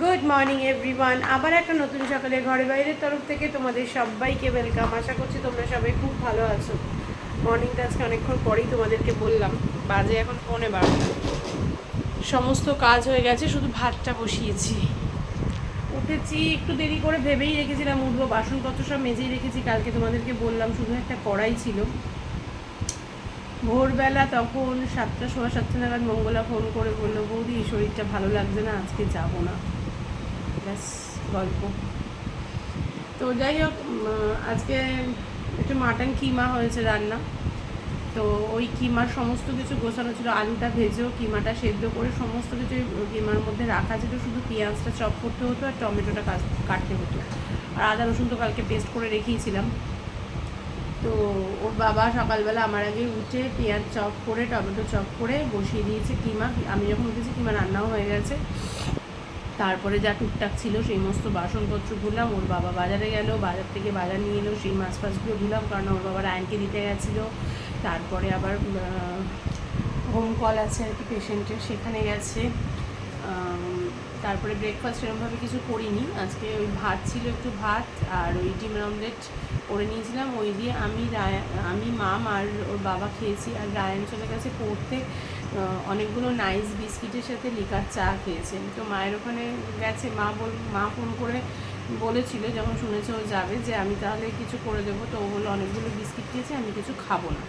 Good morning everyone আবার একটা নতুন সকালে ঘরে বাইরের তরফ থেকে তোমাদের সবাইকে ওয়েলকাম আশা করছি তোমরা সবাই খুব ভালো আছো। মর্নিংটা আজকে অনেকক্ষণ পরেই তোমাদেরকে বললাম। বাজে এখন পৌনে বারোটা। সমস্ত কাজ হয়ে গেছে, শুধু ভাতটা বসিয়েছি। উঠেছি, একটু দেরি করে ভেবেই রেখেছিলাম উঠবো। বাসনপত্র সব মেজেই রেখেছি, কালকে তোমাদেরকে বললাম, শুধু একটা কড়াই ছিল। ভোরবেলা তখন সাতটা, সোয়া সাতটা নাগাদ মঙ্গলা ফোন করে বলল, বৌদি, শরীরটা ভালো লাগছে না, আজকে যাব না। ব্যাস গল্প। তো যাই হোক আজকে একটু মাটন কিমা হয়েছে রান্না। তো ওই কিমার সমস্ত কিছু গোছানো ছিল, আলুটা ভেজেও কিমাটা সেদ্ধ করে সমস্ত কিছু কিমার মধ্যে রাখা ছিল, শুধু পেঁয়াজটা চপ করতে হতো আর টমেটোটা কাটতে হতো। আর আদা রসুন তো কালকে পেস্ট করে রেখেইছিলাম তো ওর বাবা সকালবেলা আমার আগে উঠে পেঁয়াজ চপ করে, টমেটো চপ করে বসিয়ে দিয়েছে কিমা। আমি যখন উঠেছি, কিমা রান্নাও হয়ে গেছে। তারপরে যা টুকটাক ছিল সেই সমস্ত বাসনপত্র ধুলাম, ওর বাবা বাজারে গেল, বাজার থেকে বাজার নিয়ে এলো, সেই মাছ ফাছগুলো ধুলাম, কারণ ওর বাবা রায়নকে দিতে গেছিল। তারপরে আবার হোম কল আছে আর কি পেশেন্টের সেখানে গেছে। তারপরে ব্রেকফাস্ট এরকমভাবে কিছু করিনি। আজকে ওই ভাত ছিল একটু ভাত আর ওই ডিম অমলেট করে নিয়েছিলাম। ওই দিয়ে আমি রায়, আমি, মাম আর ওর বাবা খেয়েছি। আর রায়ন চলে গেছে পড়তে। অনেকগুলো নাইস বিস্কিটের সাথে লিকার চা খেয়েছে তো মায়ের ওখানে গেছে, মা বল, মা ফোন করে বলেছিল, যখন শুনেছে ও যাবে, যে আমি তাহলে কিছু করে দেবো। তো ও বলল, অনেকগুলো বিস্কিট খেয়েছে, আমি কিছু খাব না।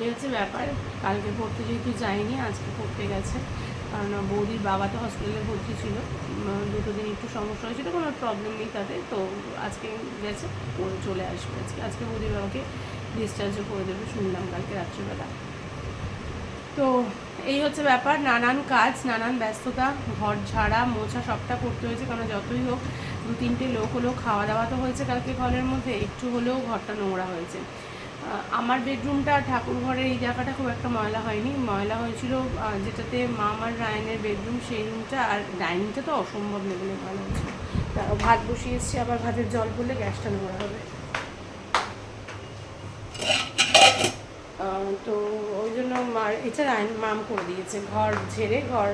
এই হচ্ছে ব্যাপার। কালকে পড়তে যেহেতু যায়নি আজকে পড়তে গেছে। কারণ বৌদির বাবা তো হসপিটালে ভর্তি ছিল। দুটো দিন একটু সমস্যা হয়েছিল, কোনো প্রবলেম নেই তাদের। তো আজকে গেছে চলে আসবে আজকে। আজকে বৌদির বাবাকে ডিসচার্জও করে দেবে, শুনলাম কালকে রাত্রিবেলা। তো এই হচ্ছে ব্যাপার, নানান কাজ, নানান ব্যস্ততা, ঘর ঝাড়া, মোছা সবটা করতে হয়েছে কারণ যতই হোক, দু তিনটে লোক হলেও খাওয়া দাওয়া তো হয়েছে কালকে ঘরের মধ্যে, একটু হলেও ঘরটা নোংরা হয়েছে। আমার বেডরুমটা ঠাকুর ঘরের এই জায়গাটা খুব একটা ময়লা হয়নি। ময়লা হয়েছিল যেটাতে মা আমার রায়নের বেডরুম সেই রুমটা আর ডাইনিংটা তো অসম্ভব লেভেলে ময়লা হয়েছিল। তা ভাত বসিয়ে এসছি, আবার ভাতের জল পড়লে গ্যাসটা নোংরা হবে। তো ওই জন্য মার, এছাড়া মাম করে দিয়েছে। ঘর ঝেড়ে ঘর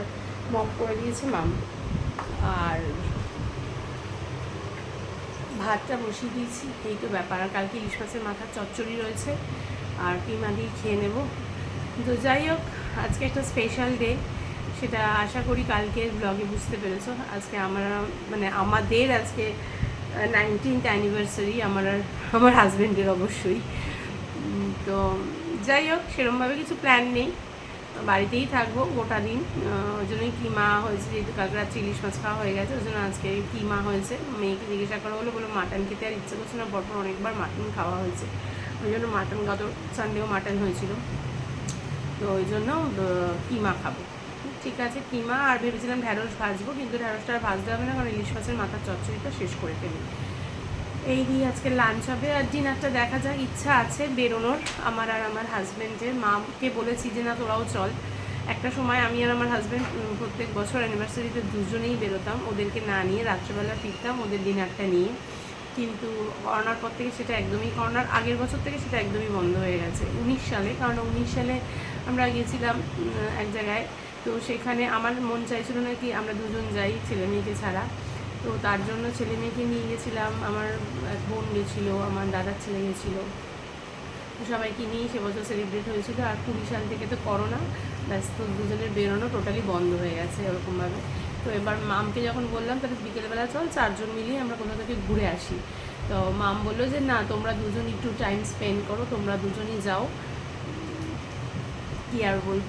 মপ করে দিয়েছে মাম। আর ভাতটা বসিয়ে দিয়েছি। এই তো ব্যাপার। আর কালকে ইলিশ মাছের মাথার চচ্চড়ি রয়েছে। আর কিমা দিয়ে খেয়ে নেব। তো যাই হোক, আজকে একটা স্পেশাল ডে সেটা আশা করি কালকের ব্লগে বুঝতে পেরেছ। আজকে আমরা মানে আমাদের আজকে নাইনটিন্থ অ্যানিভার্সারি আমার আমার হাজব্যান্ডের অবশ্যই। তো যাই হোক, সেরমভাবে কিছু প্ল্যান নেই। বাড়িতেই থাকব গোটা দিন। ওই জন্যই কিমা হয়েছে, যেহেতু কালকে রাত্রে ইলিশ মাছ খাওয়া হয়ে গেছে, ওই জন্য আজকে কিমা হয়েছে। মেয়েকে জিজ্ঞাসা করা হলো বলো মাটন খেতে আর ইচ্ছে করছে না পরপর অনেকবার মাটন খাওয়া হয়েছে। ওই জন্য মাটন গত সানডেও মাটন হয়েছিল। তো ওই জন্য কিমা খাব। ঠিক আছে, কিমা, আর ভেবেছিলাম ঢ্যাঁড়স ভাজবো, কিন্তু ঢ্যাঁড়সটা আর ভাজতে হবে না, কারণ ইলিশ মাছের মাথার চচ্চড়িটা শেষ করে ফেলি। এই নিয়ে আজকে লাঞ্চ হবে আর ডিনারটা দেখা যাক, ইচ্ছা আছে বেরোনোর। আমার আর আমার হাজব্যান্ডের মাকে বলেছি যে, না, তোরাও চল। একটা সময় আমি আর আমার হাজব্যান্ড প্রত্যেক বছর অ্যানিভার্সারিতে দুজনেই বেরোতাম। ওদেরকে না নিয়ে রাত্রেবেলা ফিরতাম ওদের ডিনারটা নিয়ে। কিন্তু করোনার পর থেকে সেটা একদমই করোনার আগের বছর থেকে সেটা একদমই বন্ধ হয়ে গেছে। উনিশ সালে, কারণ উনিশ সালে আমরা গিয়েছিলাম এক জায়গায়। তো সেখানে আমার মন চাইছিল না কি আমরা দুজন যাই ছেলে মেয়েকে ছাড়া। তো তার জন্য ছেলে মেয়েকে নিয়ে গেছিলাম। আমার এক বোন গেছিল, আমার দাদার ছেলে গেছিল। সবাইকে নিয়েই সে বছর সেলিব্রেট হয়েছিল। আর কুড়ি সাল থেকে তো করোনা, ব্যাস তো দুজনের বেরোনো টোটালি বন্ধ হয়ে গেছে এরকমভাবে তো এবার মামকে যখন বললাম, তাহলে বিকেলবেলা চল, চারজন মিলিয়ে আমরা কোথাও থেকে ঘুরে আসি। তো মাম বলল যে, না, তোমরা দুজন একটু টাইম স্পেন্ড করো, তোমরা দুজনই যাও। কি আর বলব?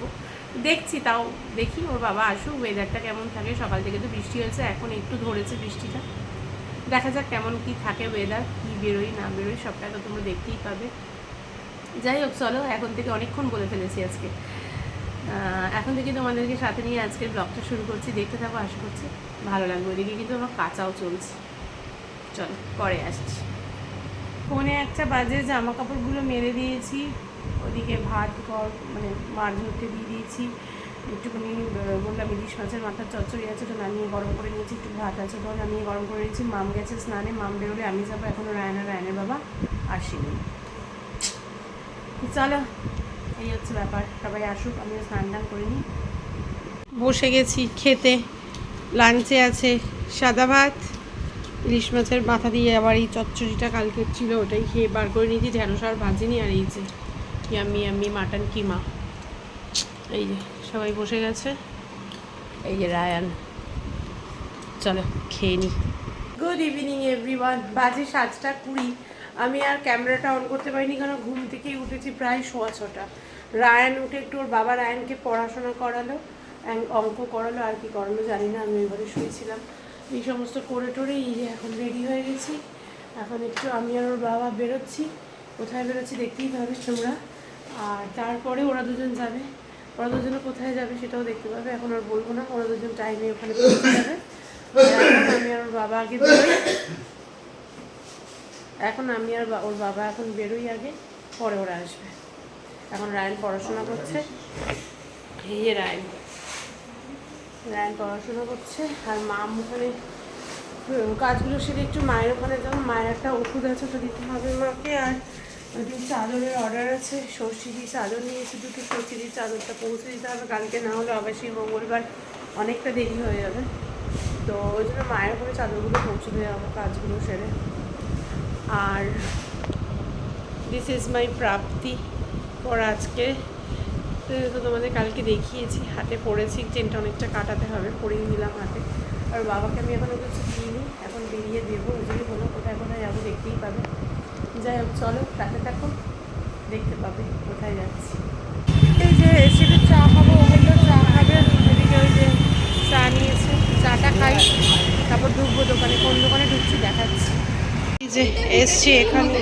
দেখছি, তাও দেখি, ওর বাবা আসুক ওয়েদারটা কেমন থাকে। সকাল থেকে তো বৃষ্টি হয়েছে, এখন একটু ধরেছে বৃষ্টিটা। দেখা যাক কেমন কি থাকে ওয়েদার কি বেরোই না বেরোই সবটা তো তোমরা দেখতেই পাবে। যাই হোক, চলো, এখন থেকে অনেকক্ষণ বলে ফেলেছি আজকে। এখন থেকে তোমাদেরকে সাথে নিয়ে আজকের ব্লগটা শুরু করছি। দেখতে থাকো, আশা করছি ভালো লাগবে। ওদিকে কিন্তু আমার কাঁচাও চলছে। চলো, পরে আসছি। ফোনে একটা বাজে জামা কাপড়গুলো মেরে দিয়েছি। ওদিকে ভাত কর মানে মাছ ধরতে দিয়ে দিয়েছি। একটুখানি বললাম, ইলিশ মাছের মাথার চচ্চড়ি আছে, তো নামিয়ে গরম করে নিয়েছি, একটু ভাত আছে তো নামিয়ে গরম করে নিয়েছি। মাম গেছে স্নানে, মাম বেরোলে আমি যাব এখনও রায়না, রায়নের বাবা আসেনি। চলো, এই হচ্ছে ব্যাপার, সবাই আসুক, আমিও স্নান টান করে নিই। বসে গেছি খেতে, লাঞ্চে আছে সাদা ভাত, ইলিশ মাছের মাথা দিয়ে আবার এই চচ্চড়িটা কালকে ছিল, ওটাই খেয়ে বার করে নিয়েছি, ঢেঁড়স আর ভাজিনি, আর এই যে ইয়ামি ইয়ামি মাটন কিমা এই যে, সবাই বসে গেছে। এই যে রায়ান। চলো, খেয়ে নি। গুড ইভিনিং এভরিওয়ান বাজে সাতটা কুড়ি। আমি আর ক্যামেরাটা অন করতে পারিনি কারণ ঘুম থেকেই উঠেছি প্রায় সোয়া ছটা। রায়ান উঠে একটু ওর বাবা রায়ানকে পড়াশোনা করালো অঙ্ক করালো, আর কি করালো জানি না, আমি এবারে শুয়েছিলাম। এই সমস্ত করে টোরে এই যে এখন রেডি হয়ে গেছি। এখন একটু আমি আর ওর বাবা বেরোচ্ছি। কোথায় বেরোচ্ছি দেখতেই পাবে তোমরা। আর তারপরে ওরা দুজন যাবে। ওরা দুজনে কোথায় যাবে সেটাও দেখতে পাবে। এখন আর বলব না, ওরা দুজন টাইমে ওখানে যাবে আমি আর ওর বাবা আগে এখন আমি আর ওর বাবা এখন বেরোই আগে, পরে ওরা আসবে। এখন রায়ন পড়াশোনা করছে। এই রায়ন। রায়ন পড়াশোনা করছে, আর মা ওখানে কাজগুলো সেরে একটু মায়ের ওখানে যাব মায়ের একটা ওষুধ আছে তো দিতে হবে মাকে, আর দুটো চাদরের অর্ডার আছে ষষ্ঠীদির চাদর নিয়েছি দুটো ষষ্ঠীদির চাদরটা পৌঁছে দিতে হবে। কালকে না হলে অবশ্যই মঙ্গলবার অনেকটা দেরি হয়ে যাবে। তো ওই জন্য মায়ের ওখানে চাদরগুলো পৌঁছে দেওয়া হবে কাজগুলো সেরে। আর দিস ইজ মাই প্রাপ্তি পর আজকে। তো তোমাদের কালকে দেখিয়েছি, হাতে পড়েছি, চেনটা অনেকটা কাটাতে হবে, পরিয়ে নিলাম হাতে। আর বাবাকে আমি এখনও কিছু দিইনি, এখন বেরিয়ে দেবো। ওই জন্য কোথায় কোথায় যাব দেখতেই পাবে। যাই হোক চলো তাতে থাকো দেখতে পাবে কোথায় যাচ্ছি। এই যে এসে চা খাব ও বলল চা খাবে। এদিকে ওই যে চা নিয়েছে চাটা খাই তারপর ঢুকবো দোকানে কোন দোকানে ঢুকছি দেখাচ্ছি। এই যে এসছি এখানে।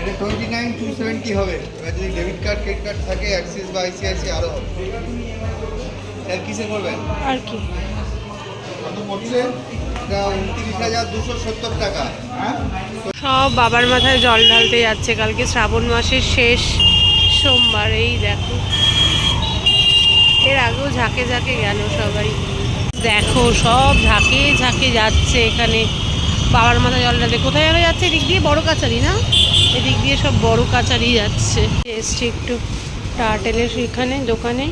এটা টোয়েন্টি নাইন টু সেভেন্টি হবে। এবার যদি ডেবিট কার্ড ক্রেডিট কার্ড থাকে অ্যাক্সিস বা আইসিআইসি আরও হবে। স্যার কিসে করবেন? আর কি? কত পড়ছে? হ্যাঁ? সব বাবার মাথায় জল ঢালতে যাচ্ছে কালকে শ্রাবণ মাসের শেষ সোমবার এই দেখো। এর আগেও ঝাঁকে ঝাঁকে গেল সবাই। দেখো সব ঝাঁকে ঝাঁকে যাচ্ছে এখানে। বাবার মাথায় জল ঢালতে। কোথায় যাবে যাচ্ছে? এদিক দিয়ে বড় কাচারি না? এদিক দিয়ে সব বড় কাচারি যাচ্ছে। এসছি একটু টার্টেলের এখানে দোকানে।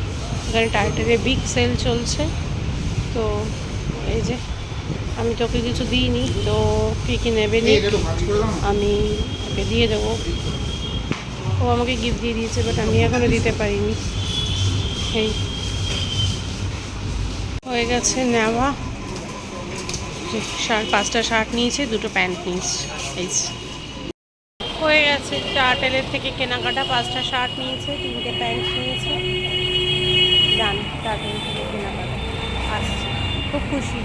এখানে টার্টেলের বিগ সেল চলছে। তো এই যে আমি তোকে কিছু দিইনি তো কী কী নেবে নি? আমি ওকে দিয়ে দেবো। ও আমাকে গিফট দিয়ে দিয়েছে বাট আমি এখনও দিতে পারিনি। এই। হয়ে গেছে নেওয়া। শার্ট পাঁচটা শার্ট নিয়েছে দুটো প্যান্ট নিয়েছে। এই। হয়ে গেছে টার্টেলের থেকে কেনাকাটা পাঁচটা শার্ট নিয়েছে তিনটে প্যান্ট নিয়েছে। ডান টার্টেল থেকে কেনাকাটা। আসছে। খুব খুশি।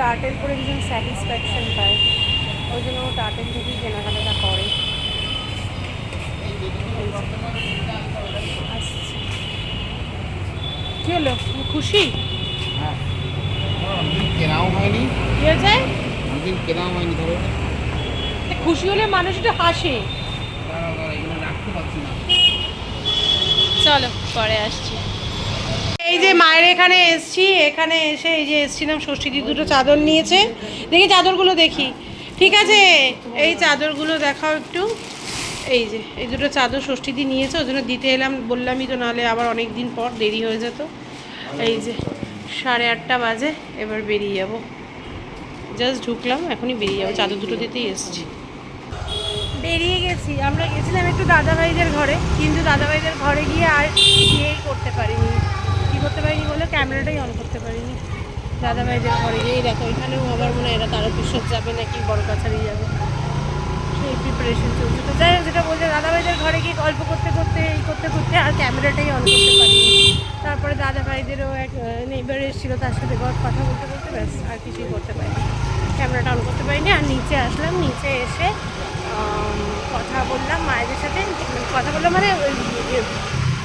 টার্টেল করে ভীষণ স্যাটিসফ্যাকশন পায়। ওই জন্য ও টার্টেল থেকেই কেনাকাটাটা করে। কি হলো? খুশি? হ্যাঁ। কেনাও হয়নি। কি হয়েছে? কেনাও হয়নি ধরো। খুশি হলে মানুষ একটু হাসে। চলো পরে আসছি। এই যে মায়ের এখানে এসছি, এখানে এসে এই যে এসছিলাম ষষ্ঠীদি দুটো চাদর নিয়েছে। দেখি চাদরগুলো দেখি। ঠিক আছে? এই চাদরগুলো দেখাও একটু। এই যে, এই দুটো চাদর ষষ্ঠীদি নিয়েছে, ওই জন্য দিতে এলাম। বললামই তো নাহলে আবার অনেক দিন পর দেরি হয়ে যেত। এই যে, সাড়ে আটটা বাজে, এবার বেরিয়ে যাব। জাস্ট ঢুকলাম, এখনই বেরিয়ে যাব। চাদর দুটো দিতেই এসছি। বেরিয়ে গেছি। আমরা গেছিলাম একটু দাদাভাইদের ঘরে, কিন্তু দাদাভাইদের ঘরে গিয়ে আর বিয়েই করতে পারিনি। করতে পারিনি বলে ক্যামেরাটাই অন করতে পারিনি। দাদা ভাই দাদাভাইদের ঘরে গিয়েই দেখো, এখানেও আবার মনে হয় এরা তারকেশ্বর যাবে নাকি বড় কাছারি যাবে। সেই প্রিপারেশন চলছে। তো যাই যেটা বলছে, দাদাভাইদের ঘরে গিয়ে গল্প করতে করতে, এই করতে করতে আর ক্যামেরাটাই অন করতে পারিনি। তারপরে দাদাভাইদেরও এক নেইবার এসেছিল, তার সাথে গল্প কথা বলতে বলতে ব্যাস, আর কিছুই করতে পারিনি। ক্যামেরাটা অন করতে পারিনি, আর নিচে আসলাম, নিচে এসে কথা বললাম মায়েদের সাথে, কথা বললাম মানে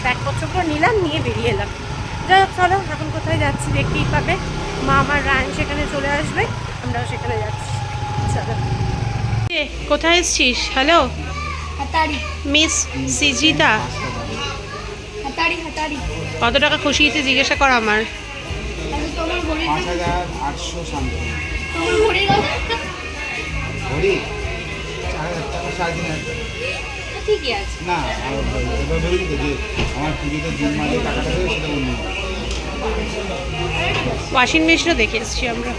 ব্যাগপত্রগুলো নিলাম, নিয়ে বেরিয়ে এলাম। যাই হোক চলো এখন কোথায় যাচ্ছি দেখতেই পাবে। মা আমার রায়ন সেখানে চলে আসবে আমরাও সেখানে যাচ্ছি। চলো। কোথায় এসছিস? হ্যালো মিস সিজিতা হাতাড়ি হাতাড়ি। কত টাকা খুশি হয়েছে জিজ্ঞাসা কর আমার। তাহলে তোমার ঠিকই আছে। না এবার তো যে আমার টাকাটা দেবে সেটা অন্য ওয়াশিং মেশিনও দেখে এসেছি আমরা।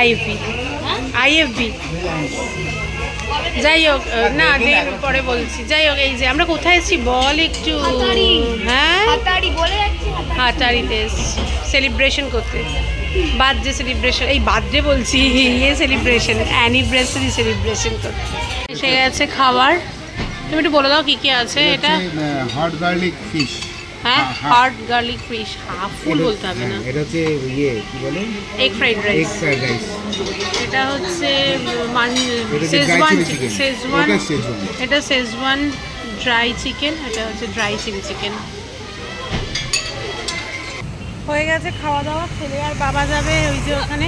আইএফবি হ্যাঁ? আইএফবি যাই হোক না পরে বলছি। যাই হোক এই যে আমরা কোথায় এসেছি? বল একটু। হ্যাঁ। হাতারিতে সেলিব্রেশন করতে। বার্থডে সেলিব্রেশন এই বার্থডে বলছি ইয়ে সেলিব্রেশন অ্যানিভার্সারি সেলিব্রেশন করতে। এসে গেছে খাবার। তুমি একটু বলে দাও কী কী আছে এটা হট গার্লিক ফিশ হ্যাঁ হ্যাঁ। Hot garlic fish half full বলতে হবে না। এটা হচ্ছে ইয়ে কি বলে? Egg fried egg rice fried rice এটা হচ্ছে শেজওয়ান শেজওয়ান এটা শেজওয়ান ড্রাই চিকেন এটা হচ্ছে ড্রাই চিলি চিকেন হয়ে গেছে খাওয়া দাওয়া ছেলে আর বাবা যাবে ওই যে ওখানে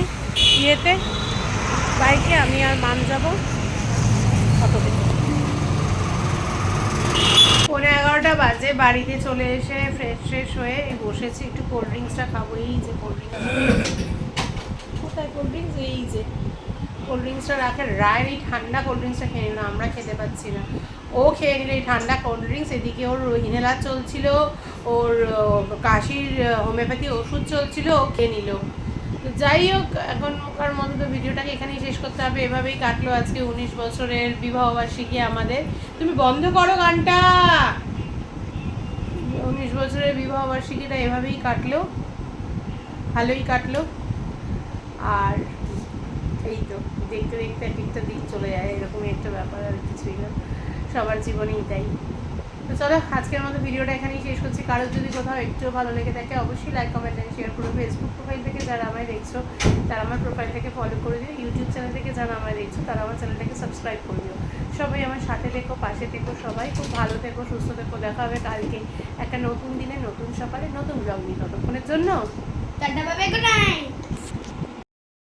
ইয়েতে। বাইকে আমি আর মান যাব। পনেরো এগারোটা বাজে, বাড়িতে চলে এসে ফ্রেশ ফ্রেশ হয়ে বসেছি, একটু কোল্ড ড্রিঙ্কসটা খাব। এই যে কোল্ড ড্রিঙ্কস কোথায় কোল্ড ড্রিঙ্কস এই যে কোল্ড ড্রিঙ্কসটা রাখে। রায়ের এই ঠান্ডা কোল্ড ড্রিঙ্কসটা খেয়ে নিল আমরা খেতে পাচ্ছি না। ও খেয়ে নিল এই ঠান্ডা কোল্ড ড্রিঙ্কস এদিকে ওর ইনহেলার চলছিল, ওর কাশির হোমিওপ্যাথি ওষুধ চলছিল, ও খেয়ে নিল। যাই হোক, এখন এখনকার মতো তো ভিডিওটাকে এখানেই শেষ করতে হবে। এভাবেই কাটলো আজকে উনিশ বছরের বিবাহবার্ষিকী আমাদের। তুমি বন্ধ করো গানটা! উনিশ বছরের বিবাহবার্ষিকীটা এভাবেই কাটলো। ভালোই কাটলো। আর এই তো, দেখতে দেখতে এক একটা দিন চলে যায়। এরকমই একটা ব্যাপার আর কিছুই না। সবার জীবনেই তাই। তো চলো, আজকের মতো ভিডিওটা এখানেই শেষ করছি। কারোর যদি কোথাও একটু ভালো লেগে থাকে, অবশ্যই লাইক কমেন্ট অ্যান্ড শেয়ার করো। ফেসবুক প্রোফাইল থেকে যারা আমায় দেখছ, তারা আমার প্রোফাইলটাকে ফলো করে দিও। ইউটিউব চ্যানেল থেকে যারা আমায় দেখছ, তারা আমার চ্যানেলটাকে সাবস্ক্রাইব করে দিও। সবাই আমার সাথে থেকো, পাশে থেকো সবাই। খুব ভালো থেকো, সুস্থ থেকো। দেখা হবে কালকে একটা নতুন দিনে, নতুন সকালে, নতুন ব্লগ নিয়ে ততক্ষণের জন্য।